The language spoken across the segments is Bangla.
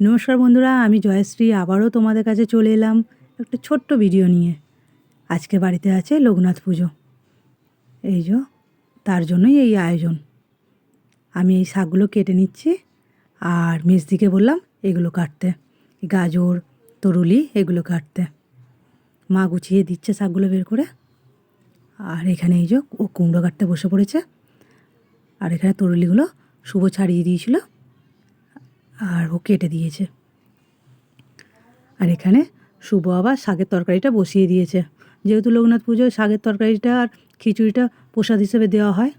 নমস্কার বন্ধুরা, আমি জয়শ্রী, আবারও তোমাদের কাছে চলে এলাম একটা ছোট্ট ভিডিও নিয়ে। আজকে বাড়িতে আছে লোকনাথ পুজো। এই যে, তার জন্যই এই আয়োজন। আমি এই শাকগুলো কেটে নিচ্ছি, আর মেজদিকে বললাম এগুলো কাটতে। গাজর, তরুলি এগুলো কাটতে। মা গুছিয়ে দিচ্ছে শাকগুলো বের করে। আর এখানে এই যে ও কুমড়ো কাটতে বসে পড়েছে। আর এখানে তরুলিগুলো শুভ ছাড়িয়ে দিয়েছিল। আর ও কেটে দিয়েছে। আর এখানে শুভ আবার শাকের তরকারিটা বসিয়ে দিয়েছে। যেহেতু লোকনাথ পুজোয় শাকের তরকারিটা আর খিচুড়িটা প্রসাদ হিসেবে দেওয়া হয়,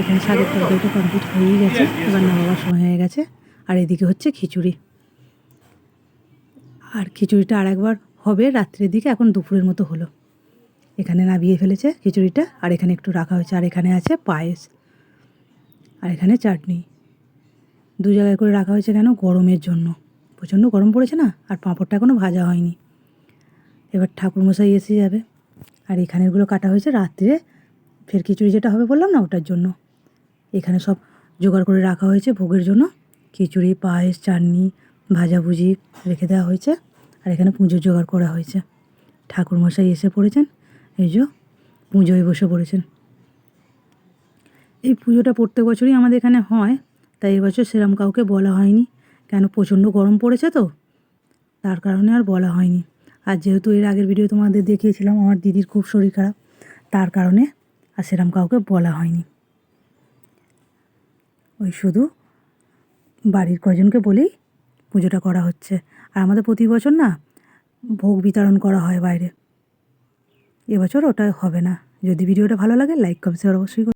এখানে শাকের তরকারিটা কমপ্লিট হয়েই গেছে। এবার নামাবার সময় হয়ে গেছে। আর এদিকে হচ্ছে খিচুড়ি। আর খিচুড়িটা আর একবার হবে রাত্রের দিকে, এখন দুপুরের মতো হলো। এখানে নাবিয়ে ফেলেছে খিচুড়িটা, আর এখানে একটু রাখা হয়েছে। আর এখানে আছে পায়েস। আর এখানে চাটনি। দু জায়গায় করে রাখা হয়েছে কেন? গরমের জন্য। প্রচণ্ড গরম পড়েছে না? আর পাঁপড়টা এখনও ভাজা হয়নি। এবার ঠাকুরমশাই এসে যাবে। আর এখানেরগুলো কাটা হয়েছে রাত্রে। ফের খিচুড়ি যেটা হবে বললাম না, ওটার জন্য। এখানে সব জোগাড় করে রাখা হয়েছে ভোগের জন্য। খিচুড়ি, পায়েস, চাটনি, ভাজাভুজি রেখে দেওয়া হয়েছে। আর এখানে পুজোর জোগাড় করা হয়েছে। ঠাকুরমশাই এসে পড়েছেন। এই যে পুজোয় বসে পড়েছেন। এই পুজোটা প্রত্যেক বছরই আমাদের এখানে হয়। তাই এবছর সেরম কাউকে বলা হয়নি। কেন প্রচণ্ড গরম পড়েছে তো? তার কারণে আর বলা হয়নি। আর যেহেতু এর আগের ভিডিও তোমাদের দেখিয়েছিলাম, আমার দিদির খুব শরীর খারাপ, তার কারণে আর সেরম কাউকে বলা হয়নি। ওই শুধু বাড়ির কজনকে বলেই পুজোটা করা হচ্ছে। আর আমাদের প্রতি বছর না ভোগ বিতরণ করা হয় বাইরে। এবছর ওটা হবে না। যদি ভিডিওটা ভালো লাগে লাইক কমেন্ট অবশ্যই।